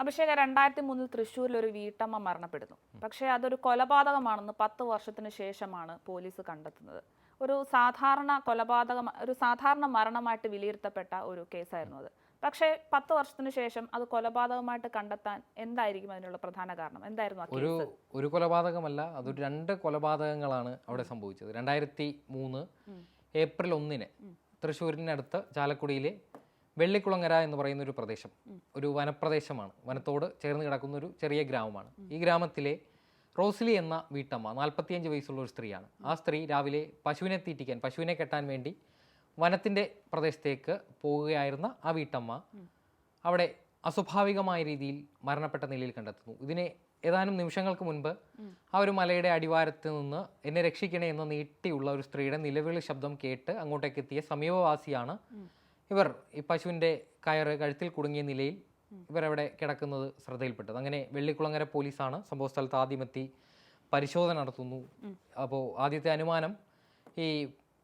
അഭിഷേക രണ്ടായിരത്തി മൂന്നിൽ തൃശ്ശൂരിൽ ഒരു വീട്ടമ്മ മരണപ്പെടുന്നു. പക്ഷേ അതൊരു കൊലപാതകമാണെന്ന് പത്ത് വർഷത്തിന് ശേഷമാണ് പോലീസ് കണ്ടെത്തുന്നത്. ഒരു സാധാരണ കൊലപാതകം ഒരു സാധാരണ മരണമായിട്ട് വിലയിരുത്തപ്പെട്ട ഒരു കേസായിരുന്നു അത്. പക്ഷേ പത്ത് വർഷത്തിന് ശേഷം അത് കൊലപാതകമായിട്ട് കണ്ടെത്താൻ എന്തായിരിക്കും അതിനുള്ള പ്രധാന കാരണം? എന്തായിരുന്നു ഒരു ഒരു കൊലപാതകമല്ല അതൊരു രണ്ട് കൊലപാതകങ്ങളാണ് അവിടെ സംഭവിച്ചത്. രണ്ടായിരത്തി മൂന്ന് ഏപ്രിൽ ഒന്നിന് തൃശ്ശൂരിനടുത്ത് ചാലക്കുടിയിലെ വെള്ളിക്കുളങ്ങര എന്ന് പറയുന്ന ഒരു പ്രദേശം ഒരു വനപ്രദേശമാണ്. വനത്തോട് ചേർന്ന് കിടക്കുന്ന ഒരു ചെറിയ ഗ്രാമമാണ്. ഈ ഗ്രാമത്തിലെ റോസ്ലി എന്ന വീട്ടമ്മ നാൽപ്പത്തിയഞ്ച് വയസ്സുള്ള ഒരു സ്ത്രീയാണ്. ആ സ്ത്രീ രാവിലെ പശുവിനെ തീറ്റിക്കാൻ പശുവിനെ കെട്ടാൻ വേണ്ടി വനത്തിന്റെ പ്രദേശത്തേക്ക് പോവുകയായിരുന്ന ആ വീട്ടമ്മ അവിടെ അസ്വാഭാവികമായ രീതിയിൽ മരണപ്പെട്ട നിലയിൽ കണ്ടെത്തുന്നു. ഇതിനെ ഏതാനും നിമിഷങ്ങൾക്ക് മുൻപ് ആ ഒരു മലയുടെ അടിവാരത്ത് നിന്ന് എന്നെ രക്ഷിക്കണേ എന്ന് നീട്ടിയുള്ള ഒരു സ്ത്രീയുടെ നിലവിളി ശബ്ദം കേട്ട് അങ്ങോട്ടേക്ക് എത്തിയ സമീപവാസിയാണ് ഇവർ ഈ പശുവിന്റെ കയറ് കഴുത്തിൽ കുടുങ്ങിയ നിലയിൽ ഇവർ അവിടെ കിടക്കുന്നത് ശ്രദ്ധയിൽപ്പെട്ടത്. അങ്ങനെ വെള്ളിക്കുളങ്ങര പോലീസാണ് സംഭവ സ്ഥലത്ത് ആദ്യമെത്തി പരിശോധന നടത്തുന്നു. അപ്പോൾ ആദ്യത്തെ അനുമാനം ഈ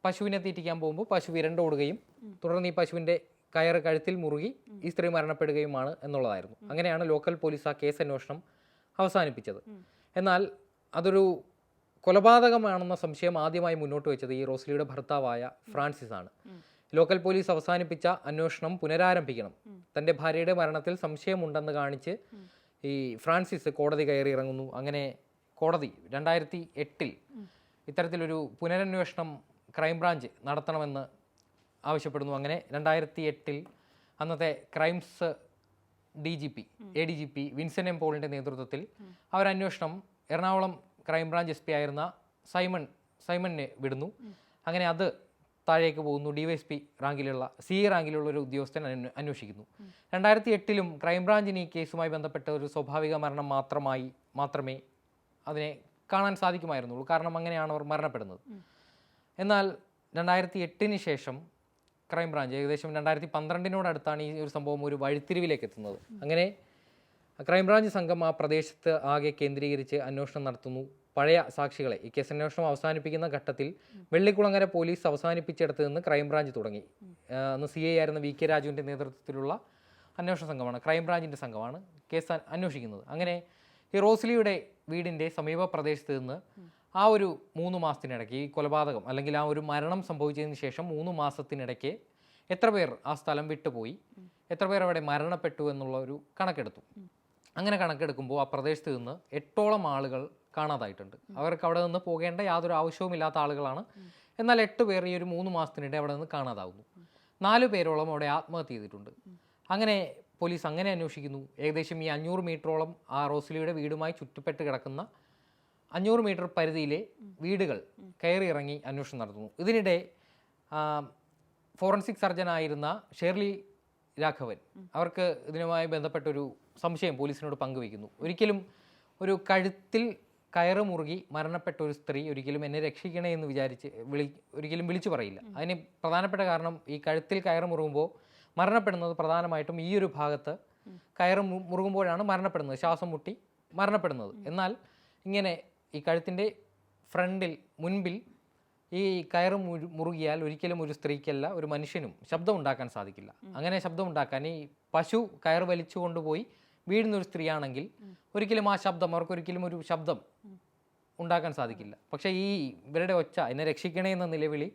പശുവിനെ തീറ്റിക്കാൻ പോകുമ്പോൾ പശു വിരണ്ടോടുകയും തുടർന്ന് ഈ പശുവിന്റെ കയറ് കഴുത്തിൽ മുറുകി ഈ സ്ത്രീ മരണപ്പെടുകയുമാണ് എന്നുള്ളതായിരുന്നു. അങ്ങനെയാണ് ലോക്കൽ പോലീസ് ആ കേസ് അന്വേഷണം അവസാനിപ്പിച്ചത് എന്നാൽ അതൊരു കൊലപാതകമാണെന്ന സംശയം ആദ്യമായി മുന്നോട്ട് വെച്ചത് ഈ റോസ്ലിയുടെ ഭർത്താവായ ഫ്രാൻസിസ് ആണ് ലോക്കൽ പോലീസ് അവസാനിപ്പിച്ച അന്വേഷണം പുനരാരംഭിക്കണം. തന്റെ ഭാര്യയുടെ മരണത്തിൽ സംശയമുണ്ടെന്ന് കാണിച്ച് ഈ ഫ്രാൻസിസ് കോടതി കയറി ഇറങ്ങുന്നു. അങ്ങനെ കോടതി രണ്ടായിരത്തി എട്ടിൽ ഇത്തരത്തിലൊരു പുനരന്വേഷണം ക്രൈംബ്രാഞ്ച് നടത്തണമെന്ന് ആവശ്യപ്പെടുന്നു. അങ്ങനെ രണ്ടായിരത്തി എട്ടിൽ അന്നത്തെ crimes D G P A D G P Vinson M പോളിന്റെ നേതൃത്വത്തിൽ അവരന്വേഷണം Ernakulam crime branch S P ആയിരുന്ന സൈമൺ സൈമണിനെ വിടുന്നു. അങ്ങനെ അത് താഴേക്ക് പോകുന്നു. ഡിവൈഎസ്പി റാങ്കിലുള്ള സി റാങ്കിലുള്ള ഒരു ഉദ്യോഗസ്ഥൻ അന്വ- അന്വേഷിക്കുന്നു. രണ്ടായിരത്തി എട്ടിലും ക്രൈംബ്രാഞ്ചിന് ഈ കേസുമായി ബന്ധപ്പെട്ട ഒരു സ്വാഭാവിക മരണം മാത്രമായി മാത്രമേ അതിനെ കാണാൻ സാധിക്കുമായിരുന്നുള്ളൂ. കാരണം അങ്ങനെയാണ് അവർ മരണപ്പെടുന്നത്. എന്നാൽ രണ്ടായിരത്തി എട്ടിന് ശേഷം ക്രൈംബ്രാഞ്ച് ഏകദേശം രണ്ടായിരത്തി പന്ത്രണ്ടിനോടടുത്താണ് ഈ ഒരു സംഭവം ഒരു വഴിത്തിരിവിലേക്ക് എത്തുന്നത്. അങ്ങനെ ക്രൈംബ്രാഞ്ച് സംഘം ആ പ്രദേശത്ത് ആകെ കേന്ദ്രീകരിച്ച് അന്വേഷണം നടത്തുന്നു. പഴയ സാക്ഷികളെ ഈ കേസ് അന്വേഷണം അവസാനിപ്പിക്കുന്ന ഘട്ടത്തിൽ വെള്ളിക്കുളങ്ങര പോലീസ് അവസാനിപ്പിച്ചിടത്ത് നിന്ന് ക്രൈംബ്രാഞ്ച് തുടങ്ങി. അന്ന് സി ഐ ആയിരുന്ന വി കെ രാജുവിന്റെ നേതൃത്വത്തിലുള്ള അന്വേഷണ സംഘമാണ് ക്രൈംബ്രാഞ്ചിന്റെ സംഘമാണ് കേസ് അന്വേഷിക്കുന്നത്. അങ്ങനെ ഈ റോസ്ലിയുടെ വീടിന്റെ സമീപ പ്രദേശത്ത് നിന്ന് ആ ഒരു മൂന്ന് മാസത്തിനിടയ്ക്ക് ഈ കൊലപാതകം അല്ലെങ്കിൽ ആ ഒരു മരണം സംഭവിച്ചതിന് ശേഷം മൂന്ന് മാസത്തിനിടയ്ക്ക് എത്ര പേർ ആ സ്ഥലം വിട്ടുപോയി എത്ര പേർ അവിടെ മരണപ്പെട്ടു എന്നുള്ള ഒരു കണക്കെടുത്തു. അങ്ങനെ കണക്കെടുക്കുമ്പോൾ ആ പ്രദേശത്ത് നിന്ന് എട്ടോളം ആളുകൾ കാണാതായിട്ടുണ്ട്. അവർക്ക് അവിടെ നിന്ന് പോകേണ്ട യാതൊരു ആവശ്യവുമില്ലാത്ത ആളുകളാണ്. എന്നാൽ എട്ട് പേർ ഈ ഒരു മൂന്ന് മാസത്തിനിടെ അവിടെ നിന്ന് കാണാതാവുന്നു. നാല് പേരോളം അവിടെ ആത്മഹത്യ ചെയ്തിട്ടുണ്ട്. അങ്ങനെ പോലീസ് അങ്ങനെ അന്വേഷിക്കുന്നു. ഏകദേശം ഈ അഞ്ഞൂറ് മീറ്ററോളം ആ റോസ്ലിയുടെ വീടുമായി ചുറ്റപ്പെട്ട് കിടക്കുന്ന അഞ്ഞൂറ് മീറ്റർ പരിധിയിലെ വീടുകൾ കയറി ഇറങ്ങി അന്വേഷണം നടത്തുന്നു. ഇതിനിടെ ഫോറൻസിക് സർജനായിരുന്ന ഷേർലി രാഘവൻ അവർക്ക് ഇതിനുമായി ബന്ധപ്പെട്ടൊരു സംശയം പോലീസിനോട് പങ്കുവയ്ക്കുന്നു. ഒരിക്കലും ഒരു കഴുത്തിൽ കയറ് മുറുകി മരണപ്പെട്ട ഒരു സ്ത്രീ ഒരിക്കലും എന്നെ രക്ഷിക്കണേ എന്ന് വിചാരിച്ച് വിളി ഒരിക്കലും വിളിച്ചു പറയില്ല. അതിന് പ്രധാനപ്പെട്ട കാരണം ഈ കഴുത്തിൽ കയറ് മുറുകുമ്പോൾ മരണപ്പെടുന്നത് പ്രധാനമായിട്ടും ഈ ഒരു ഭാഗത്ത് കയറ് മുറുകുമ്പോഴാണ് മരണപ്പെടുന്നത്. ശ്വാസം മുട്ടി മരണപ്പെടുന്നത്. എന്നാൽ ഇങ്ങനെ ഈ കഴുത്തിന്റെ ഫ്രണ്ടിൽ മുൻപിൽ ഈ കയറ് മുറുകിയാൽ ഒരിക്കലും ഒരു സ്ത്രീക്കല്ല ഒരു മനുഷ്യനും ശബ്ദം ഉണ്ടാക്കാൻ സാധിക്കില്ല. അങ്ങനെ ശബ്ദം ഉണ്ടാക്കാൻ ഈ പശു കയറ് വലിച്ചു കൊണ്ടുപോയി വീഴുന്ന ഒരു സ്ത്രീയാണെങ്കിൽ ഒരിക്കലും ആ ശബ്ദം അവർക്കൊരിക്കലും ഒരു ശബ്ദം ഉണ്ടാക്കാൻ സാധിക്കില്ല. പക്ഷേ ഈ ഇവരുടെ ഒച്ച എന്നെ രക്ഷിക്കണേ എന്ന നിലവിളി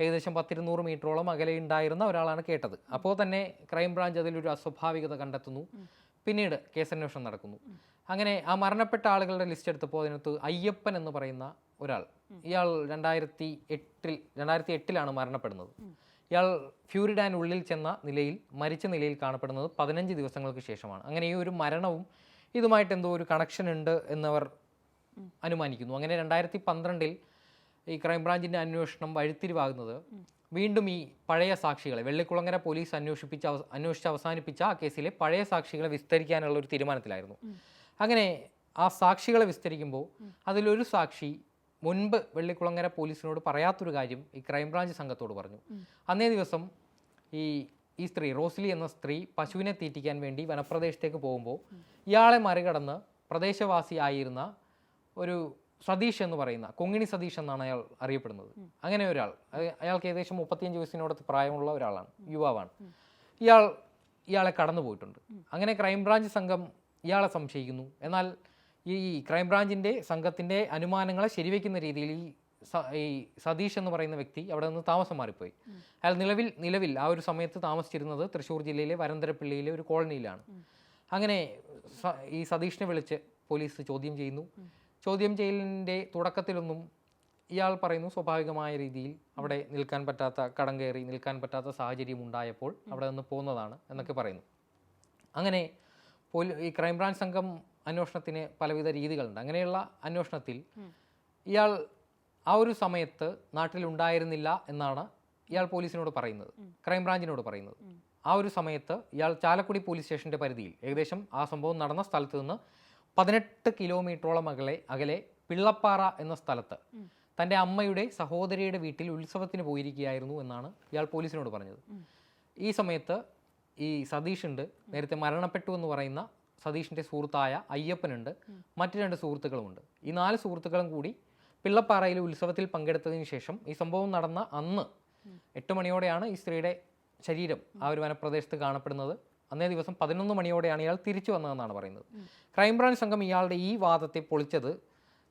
ഏകദേശം പത്തിരുന്നൂറ് മീറ്ററോളം അകലെ ഉണ്ടായിരുന്ന ഒരാളാണ് കേട്ടത്. അപ്പോൾ തന്നെ ക്രൈംബ്രാഞ്ച് അതിലൊരു അസ്വാഭാവികത കണ്ടെത്തുന്നു. പിന്നീട് കേസന്വേഷണം നടക്കുന്നു. അങ്ങനെ ആ മരണപ്പെട്ട ആളുകളുടെ ലിസ്റ്റ് എടുത്തപ്പോൾ അതിനകത്ത് അയ്യപ്പൻ എന്ന് പറയുന്ന ഒരാൾ ഇയാൾ രണ്ടായിരത്തി എട്ടിൽ രണ്ടായിരത്തി എട്ടിലാണ് മരണപ്പെടുന്നത്. ഇയാൾ ഫ്യൂരിഡാൻ ഉള്ളിൽ ചെന്ന നിലയിൽ മരിച്ച നിലയിൽ കാണപ്പെടുന്നത് പതിനഞ്ച് ദിവസങ്ങൾക്ക് ശേഷമാണ്. അങ്ങനെ ഈ ഒരു മരണവും ഇതുമായിട്ട് എന്തോ ഒരു കണക്ഷൻ ഉണ്ട് എന്നവർ അനുമാനിക്കുന്നു. അങ്ങനെ രണ്ടായിരത്തി പന്ത്രണ്ടിൽ ഈ ക്രൈംബ്രാഞ്ചിന്റെ അന്വേഷണം വഴിത്തിരിവാകുന്നത് വീണ്ടും ഈ പഴയ സാക്ഷികളെ വെള്ളിക്കുളങ്ങര പോലീസ് അന്വേഷിപ്പിച്ച അന്വേഷിച്ച് അവസാനിപ്പിച്ച ആ കേസിലെ പഴയ സാക്ഷികളെ വിസ്തരിക്കാനുള്ള ഒരു തീരുമാനത്തിലായിരുന്നു. അങ്ങനെ ആ സാക്ഷികളെ വിസ്തരിക്കുമ്പോൾ അതിലൊരു സാക്ഷി മുൻപ് വെള്ളിക്കുളങ്ങര പോലീസിനോട് പറയാത്തൊരു കാര്യം ഈ ക്രൈംബ്രാഞ്ച് സംഘത്തോട് പറഞ്ഞു. അന്നേ ദിവസം ഈ ഈ സ്ത്രീ റോസ്ലി എന്ന സ്ത്രീ പശുവിനെ തീറ്റിക്കാൻ വേണ്ടി വനപ്രദേശത്തേക്ക് പോകുമ്പോൾ ഇയാളെ മറികടന്ന് പ്രദേശവാസി ആയിരുന്ന ഒരു സതീഷ് എന്ന് പറയുന്ന കൊങ്ങിണി സതീഷ് എന്നാണ് അയാൾ അറിയപ്പെടുന്നത്. അങ്ങനെ ഒരാൾ അയ- അയാൾക്ക് ഏകദേശം മുപ്പത്തിയഞ്ച് വയസ്സിനോടത്ത് പ്രായമുള്ള ഒരാളാണ് യുവാവാണ്. ഇയാൾ ഇയാളെ കടന്നു പോയിട്ടുണ്ട് അങ്ങനെ ക്രൈംബ്രാഞ്ച് സംഘം ഇയാളെ സംശയിക്കുന്നു. എന്നാൽ ഈ ക്രൈംബ്രാഞ്ചിന്റെ സംഘത്തിന്റെ അനുമാനങ്ങളെ ശരിവെക്കുന്ന രീതിയിൽ ഈ ഈ സതീഷ് എന്ന് പറയുന്ന വ്യക്തി അവിടെ നിന്ന് താമസം മാറിപ്പോയി. അയാൾ നിലവിൽ നിലവിൽ ആ ഒരു സമയത്ത് താമസിച്ചിരുന്നത് തൃശ്ശൂർ ജില്ലയിലെ വരന്തരപ്പള്ളിയിലെ ഒരു കോളനിയിലാണ്. അങ്ങനെ ഈ സതീഷിനെ വിളിച്ച് പോലീസ് ചോദ്യം ചെയ്യുന്നു. ചോദ്യം ചെയ്യലിന്റെ തുടക്കത്തിലൊന്നും ഇയാൾ പറയുന്നു സ്വാഭാവികമായ രീതിയിൽ അവിടെ നിൽക്കാൻ പറ്റാത്ത കടം കയറി നിൽക്കാൻ പറ്റാത്ത സാഹചര്യം ഉണ്ടായപ്പോൾ അവിടെ നിന്ന് പോകുന്നതാണ് എന്നൊക്കെ പറയുന്നു. അങ്ങനെ പോലീ ഈ ക്രൈംബ്രാഞ്ച് സംഘം അന്വേഷണത്തിന് പലവിധ രീതികളുണ്ട്. അങ്ങനെയുള്ള അന്വേഷണത്തിൽ ഇയാൾ ആ ഒരു സമയത്ത് നാട്ടിലുണ്ടായിരുന്നില്ല എന്നാണ് ഇയാൾ പോലീസിനോട് പറയുന്നത്. ക്രൈംബ്രാഞ്ചിനോട് പറയുന്നത്. ആ ഒരു സമയത്ത് ഇയാൾ ചാലക്കുടി പോലീസ് സ്റ്റേഷന്റെ പരിധിയിൽ ഏകദേശം ആ സംഭവം നടന്ന സ്ഥലത്ത് നിന്ന് പതിനെട്ട് കിലോമീറ്ററോളം അകലെ അകലെ പിള്ളപ്പാറ എന്ന സ്ഥലത്ത് തന്റെ അമ്മയുടെ സഹോദരിയുടെ വീട്ടിൽ ഉത്സവത്തിന് പോയിരിക്കുകയായിരുന്നു എന്നാണ് ഇയാൾ പോലീസിനോട് പറഞ്ഞത്. ഈ സമയത്ത് ഈ സതീഷ് ഉണ്ട്. നേരത്തെ മരണപ്പെട്ടു എന്ന് പറയുന്ന സതീഷിന്റെ സുഹൃത്തായ അയ്യപ്പനുണ്ട്. മറ്റു രണ്ട് സുഹൃത്തുക്കളുമുണ്ട്. ഈ നാല് സുഹൃത്തുക്കളും കൂടി പിള്ളപ്പാറയിൽ ഉത്സവത്തിൽ പങ്കെടുത്തതിന് ശേഷം ഈ സംഭവം നടന്ന അന്ന് എട്ട് മണിയോടെയാണ് ഈ സ്ത്രീയുടെ ശരീരം ആ ഒരു വനപ്രദേശത്ത് കാണപ്പെടുന്നത്. അന്നേ ദിവസം പതിനൊന്ന് മണിയോടെയാണ് ഇയാൾ തിരിച്ചു വന്നതെന്നാണ് പറയുന്നത്. ക്രൈംബ്രാഞ്ച് സംഘം ഇയാളുടെ ഈ വാദത്തെ പൊളിച്ചത്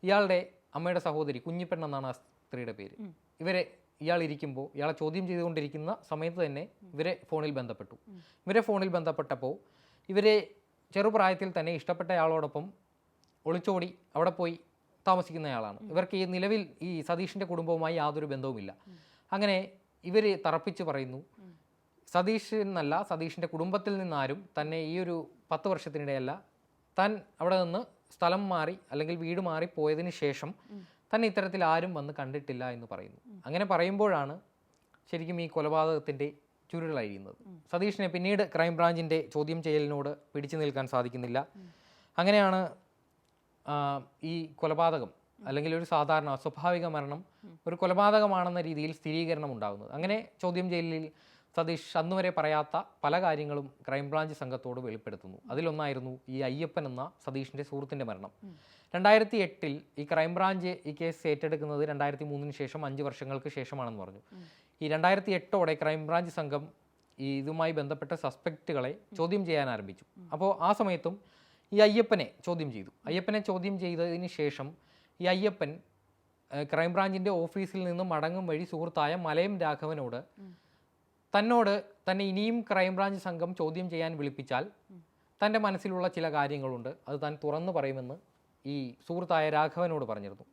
ഇയാളുടെ അമ്മയുടെ സഹോദരി കുഞ്ഞിപ്പെണ്ണെന്നാണ് ആ സ്ത്രീയുടെ പേര്. ഇവരെ ഇയാൾ ഇരിക്കുമ്പോൾ ഇയാളെ ചോദ്യം ചെയ്തുകൊണ്ടിരിക്കുന്ന സമയത്ത് തന്നെ ഇവരെ ഫോണിൽ ബന്ധപ്പെട്ടു. ഇവരെ ഫോണിൽ ബന്ധപ്പെട്ടപ്പോൾ ഇവരെ ചെറുപ്രായത്തിൽ തന്നെ ഇഷ്ടപ്പെട്ടയാളോടൊപ്പം ഒളിച്ചോടി അവിടെ പോയി താമസിക്കുന്നയാളാണ്. ഇവർക്ക് ഈ നിലവിൽ ഈ സതീഷിന്റെ കുടുംബവുമായി യാതൊരു ബന്ധവുമില്ല. അങ്ങനെ ഇവർ തറപ്പിച്ച് പറയുന്നു സതീഷ് എന്നല്ല സതീഷിന്റെ കുടുംബത്തിൽ നിന്നാരും തന്നെ ഈ ഒരു പത്ത് വർഷത്തിനിടെയല്ല താൻ അവിടെ നിന്ന് സ്ഥലം മാറി അല്ലെങ്കിൽ വീട് മാറി പോയതിന് ശേഷം തന്നെ ഇത്തരത്തിൽ ആരും വന്ന് കണ്ടിട്ടില്ല എന്ന് പറയുന്നു. അങ്ങനെ പറയുമ്പോഴാണ് ശരിക്കും ഈ കൊലപാതകത്തിന്റെ ചുരുളഴിയുന്നത്. സതീഷിനെ പിന്നീട് ക്രൈംബ്രാഞ്ചിന്റെ ചോദ്യം ചെയ്യലിനോട് പിടിച്ചു നിൽക്കാൻ സാധിക്കുന്നില്ല. അങ്ങനെയാണ് ഈ കൊലപാതകം അല്ലെങ്കിൽ ഒരു സാധാരണ അസ്വാഭാവിക മരണം ഒരു കൊലപാതകമാണെന്ന രീതിയിൽ സ്ഥിരീകരണം ഉണ്ടാകുന്നത്. അങ്ങനെ ചോദ്യം ചെയ്യലിൽ സതീഷ് അന്നുവരെ പറയാത്ത പല കാര്യങ്ങളും ക്രൈംബ്രാഞ്ച് സംഘത്തോട് വെളിപ്പെടുത്തുന്നു. അതിലൊന്നായിരുന്നു ഈ അയ്യപ്പൻ എന്ന സതീഷിന്റെ സുഹൃത്തിന്റെ മരണം. രണ്ടായിരത്തി എട്ടിൽ ഈ ക്രൈംബ്രാഞ്ച് ഈ കേസ് ഏറ്റെടുക്കുന്നത് രണ്ടായിരത്തി മൂന്നിന് ശേഷം അഞ്ച് വർഷങ്ങൾക്ക് ശേഷമാണെന്ന് പറഞ്ഞു. ഈ രണ്ടായിരത്തി എട്ടോടെ ക്രൈംബ്രാഞ്ച് സംഘം ഈ ഇതുമായി ബന്ധപ്പെട്ട സസ്പെക്റ്റുകളെ ചോദ്യം ചെയ്യാൻ ആരംഭിച്ചു. അപ്പോൾ ആ സമയത്തും ഈ അയ്യപ്പനെ ചോദ്യം ചെയ്തു. അയ്യപ്പനെ ചോദ്യം ചെയ്തതിന് ശേഷം ഈ അയ്യപ്പൻ ക്രൈംബ്രാഞ്ചിന്റെ ഓഫീസിൽ നിന്ന് മടങ്ങും വഴി സുഹൃത്തായ മലയം രാഘവനോട് തന്നോട് തന്നെ ഇനിയും ക്രൈംബ്രാഞ്ച് സംഘം ചോദ്യം ചെയ്യാൻ വിളിപ്പിച്ചാൽ തന്റെ മനസ്സിലുള്ള ചില കാര്യങ്ങളുണ്ട്. അത് താൻ തുറന്നു പറയുമെന്ന് ഈ സുഹൃത്തായ രാഘവനോട് പറഞ്ഞിരുന്നു.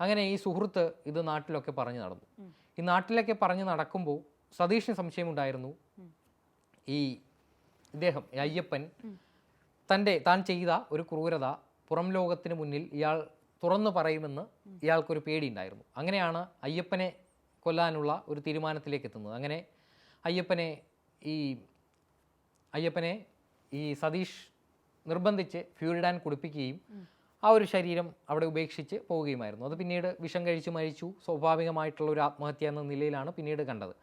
അങ്ങനെ ഈ സുഹൃത്ത് ഇത് നാട്ടിലൊക്കെ പറഞ്ഞു നടന്നു. ഈ നാട്ടിലൊക്കെ പറഞ്ഞു നടക്കുമ്പോൾ സതീഷിന് സംശയമുണ്ടായിരുന്നു ഈ ഇദ്ദേഹം അയ്യപ്പൻ തന്റെ താൻ ചെയ്ത ഒരു ക്രൂരത പുറം ലോകത്തിന് മുന്നിൽ ഇയാൾ തുറന്നു പറയുമെന്ന് ഇയാൾക്കൊരു പേടിയുണ്ടായിരുന്നു. അങ്ങനെയാണ് അയ്യപ്പനെ കൊല്ലാനുള്ള ഒരു തീരുമാനത്തിലേക്ക് എത്തുന്നത്. അങ്ങനെ അയ്യപ്പനെ ഈ അയ്യപ്പനെ ഈ സതീഷ് നിർബന്ധിച്ച് ഫ്യൂരിഡാൻ കുടിപ്പിക്കുകയും ആ ഒരു ശരീരം അവിടെ ഉപേക്ഷിച്ച് പോവുകയുമായിരുന്നു. അത് പിന്നീട് വിഷം കഴിച്ച് മരിച്ചു. സ്വാഭാവികമായിട്ടുള്ള ഒരു ആത്മഹത്യ എന്ന നിലയിലാണ് പിന്നീട് കണ്ടത്.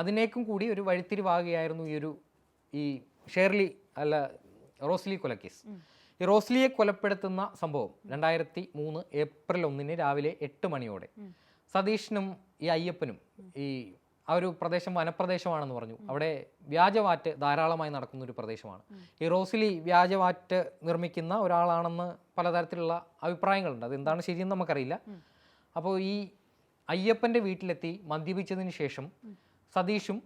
അതിനേക്കും കൂടി ഒരു വഴിത്തിരിവാകുകയായിരുന്നു ഈ ഒരു ഈ ഷേർലി അല്ല റോസ്ലി കൊലക്കേസ് ഈ റോസ്ലിയെ കൊലപ്പെടുത്തുന്ന സംഭവം രണ്ടായിരത്തി മൂന്ന് ഏപ്രിൽ ഒന്നിന് രാവിലെ എട്ട് മണിയോടെ. സതീഷിനും ഈ അയ്യപ്പനും ഈ ആ ഒരു പ്രദേശം വനപ്രദേശമാണെന്ന് പറഞ്ഞു. അവിടെ വ്യാജവാറ്റ് ധാരാളമായി നടക്കുന്ന ഒരു പ്രദേശമാണ് ഈ റോസ്ലി വ്യാജവാറ്റ് നിർമ്മിക്കുന്ന ഒരാളാണെന്ന് പലതരത്തിലുള്ള അഭിപ്രായങ്ങളുണ്ട്. അതെന്താണ് ശരിയെന്ന് നമുക്കറിയില്ല. അപ്പോൾ ഈ അയ്യപ്പന്റെ വീട്ടിലെത്തി മദ്യപിച്ചതിന് ശേഷം സതീഷും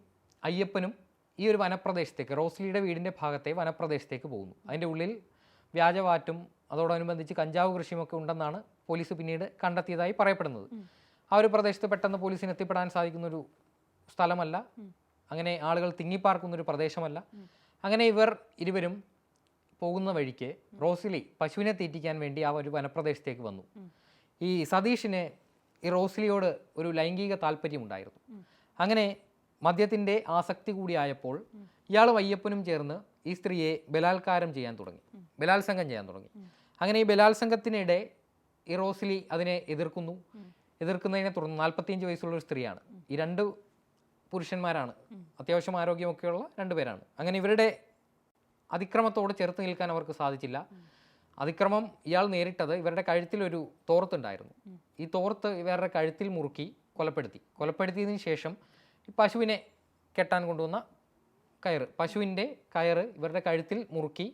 അയ്യപ്പനും ഈ ഒരു വനപ്രദേശത്തേക്ക് റോസ്ലിയുടെ വീടിന്റെ ഭാഗത്തെ വനപ്രദേശത്തേക്ക് പോകുന്നു. അതിന്റെ ഉള്ളിൽ വ്യാജവാറ്റും അതോടനുബന്ധിച്ച് കഞ്ചാവ് കൃഷിയുമൊക്കെ ഉണ്ടെന്നാണ് പോലീസ് പിന്നീട് കണ്ടെത്തിയതായി പറയപ്പെടുന്നത്. ആ ഒരു പ്രദേശത്ത് പെട്ടെന്ന് പോലീസിന് എത്തിപ്പെടാൻ സാധിക്കുന്ന ഒരു സ്ഥലമല്ല അങ്ങനെ ആളുകൾ തിങ്ങിപ്പാർക്കുന്ന ഒരു പ്രദേശമല്ല അങ്ങനെ ഇവർ ഇരുവരും പോകുന്ന വഴിക്ക് റോസിലി പശുവിനെ തീറ്റിക്കാൻ വേണ്ടി ആ ഒരു വനപ്രദേശത്തേക്ക് വന്നു. ഈ സതീഷിന് ഈ റോസിലിയോട് ഒരു ലൈംഗിക താല്പര്യമുണ്ടായിരുന്നു. അങ്ങനെ മദ്യത്തിന്റെ ആസക്തി കൂടിയായപ്പോൾ ഇയാൾ വയ്യപ്പനും ചേർന്ന് ഈ സ്ത്രീയെ ബലാത്കാരം ചെയ്യാൻ തുടങ്ങി. ബലാത്സംഗം ചെയ്യാൻ തുടങ്ങി. അങ്ങനെ ഈ ബലാത്സംഗത്തിനിടെ ഈ റോസിലി അതിനെ എതിർക്കുന്നു. എതിർക്കുന്നതിനെ തുടർന്ന് നാൽപ്പത്തിയഞ്ച് വയസ്സുള്ള ഒരു സ്ത്രീയാണ്. ഈ രണ്ട് പുരുഷന്മാരാണ്. അത്യാവശ്യം ആരോഗ്യമൊക്കെയുള്ള രണ്ടുപേരാണ് അങ്ങനെ ഇവരുടെ അതിക്രമത്തോട് ചെറുത്ത് നിൽക്കാൻ അവർക്ക് സാധിച്ചില്ല. അതിക്രമം ഇയാൾ നേരിട്ടത് ഇവരുടെ കഴുത്തിലൊരു തോർത്തുണ്ടായിരുന്നു. ഈ തോർത്ത് ഇവരുടെ കഴുത്തിൽ മുറുക്കി കൊലപ്പെടുത്തി. കൊലപ്പെടുത്തിയതിന് ശേഷം ഈ പശുവിനെ കെട്ടാൻ കൊണ്ടുവന്ന കയറ് പശുവിന്റെ കയറ് ഇവരുടെ കഴുത്തിൽ മുറുക്കി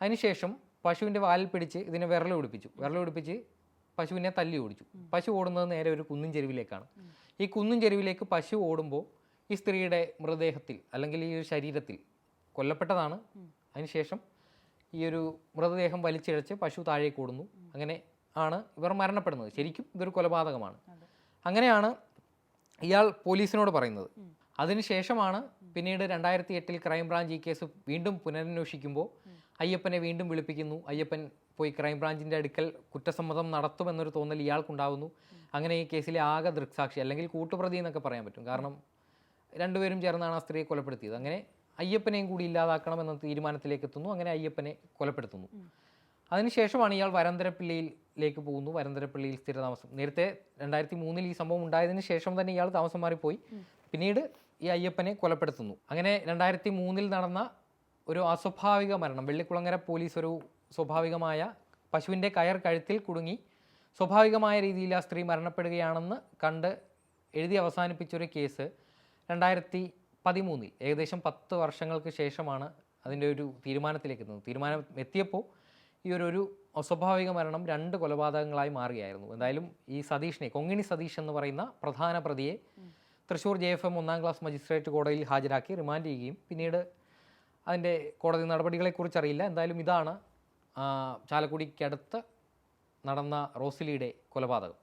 അതിനുശേഷം പശുവിന്റെ വാലിൽ പിടിച്ച് ഇതിനെ വിരൽ പിടിപ്പിച്ചു. വിരൽ പിടിപ്പിച്ച് പശുവിനെ തല്ലി ഓടിച്ചു. പശു ഓടുന്നത് നേരെ ഒരു കുന്നും ചെരുവിലേക്കാണ്. ഈ കുന്നും ചെരുവിലേക്ക് പശു ഓടുമ്പോൾ ഈ സ്ത്രീയുടെ മൃതദേഹത്തിൽ അല്ലെങ്കിൽ ഈ ഒരു ശരീരത്തിൽ കൊല്ലപ്പെട്ടതാണ്. അതിനുശേഷം ഈ ഒരു മൃതദേഹം വലിച്ചിഴച്ച് പശു താഴേക്ക് ഓടുന്നു. അങ്ങനെ ആണ് ഇവർ മരണപ്പെടുന്നത്. ശരിക്കും ഇതൊരു കൊലപാതകമാണ്. അങ്ങനെയാണ് ഇയാൾ പോലീസിനോട് പറയുന്നത്. അതിനുശേഷമാണ് പിന്നീട് രണ്ടായിരത്തി എട്ടിൽ ക്രൈംബ്രാഞ്ച് ഈ കേസ് വീണ്ടും പുനരന്വേഷിക്കുമ്പോൾ അയ്യപ്പനെ വീണ്ടും വിളിപ്പിക്കുന്നു. അയ്യപ്പൻ പോയി ക്രൈംബ്രാഞ്ചിന്റെ അടുക്കൽ കുറ്റസമ്മതം നടത്തുമെന്നൊരു തോന്നൽ ഇയാൾക്കുണ്ടാവുന്നു. അങ്ങനെ ഈ കേസിലെ ആകെ ദൃക്സാക്ഷി അല്ലെങ്കിൽ കൂട്ടുപ്രതി എന്നൊക്കെ പറയാൻ പറ്റും. കാരണം രണ്ടുപേരും ചേർന്നാണ് ആ സ്ത്രീയെ കൊലപ്പെടുത്തിയത്. അങ്ങനെ അയ്യപ്പനെയും കൂടി ഇല്ലാതാക്കണം എന്ന തീരുമാനത്തിലേക്ക് എത്തുന്നു അങ്ങനെ അയ്യപ്പനെ കൊലപ്പെടുത്തുന്നു. അതിനുശേഷമാണ് ഇയാൾ വരന്തരപ്പിള്ളിയിലേക്ക് പോകുന്നു. വരന്തരപ്പിള്ളിയിൽ സ്ഥിരതാമസം. നേരത്തെ രണ്ടായിരത്തി മൂന്നിൽ ഈ സംഭവം ഉണ്ടായതിനു ശേഷം തന്നെ ഇയാൾ താമസം മാറിപ്പോയി. പിന്നീട് ഈ അയ്യപ്പനെ കൊലപ്പെടുത്തുന്നു. അങ്ങനെ രണ്ടായിരത്തി മൂന്നിൽ നടന്ന ഒരു അസ്വാഭാവിക മരണം വെള്ളിക്കുളങ്ങര പോലീസ് ഒരു സ്വാഭാവികമായ പശുവിന്റെ കയർ കഴുത്തിൽ കുടുങ്ങി സ്വാഭാവികമായ രീതിയിൽ ആ സ്ത്രീ മരണപ്പെടുകയാണെന്ന് കണ്ട് എഴുതി അവസാനിപ്പിച്ചൊരു കേസ് രണ്ടായിരത്തി പതിമൂന്നിൽ ഏകദേശം പത്ത് വർഷങ്ങൾക്ക് ശേഷമാണ് അതിന്റെ ഒരു തീരുമാനത്തിലേക്ക് എത്തുന്നത്. തീരുമാനം എത്തിയപ്പോൾ ഈ ഒരു അസ്വാഭാവിക മരണം രണ്ട് കൊലപാതകങ്ങളായി മാറുകയായിരുന്നു എന്തായാലും ഈ സതീഷിനെ കൊങ്ങിണി സതീഷ് എന്ന് പറയുന്ന പ്രധാന പ്രതിയെ തൃശ്ശൂർ ജെ എഫ് എം ഒന്നാം ക്ലാസ് മജിസ്ട്രേറ്റ് കോടതിയിൽ ഹാജരാക്കി റിമാൻഡ് ചെയ്യുകയും പിന്നീട് അതിന്റെ കോടതി നടപടികളെക്കുറിച്ച് അറിയില്ല. എന്തായാലും ഇതാണ് ചാലക്കുടിക്കടുത്ത് നടന്ന റോസിലിയുടെ കൊലപാതകം.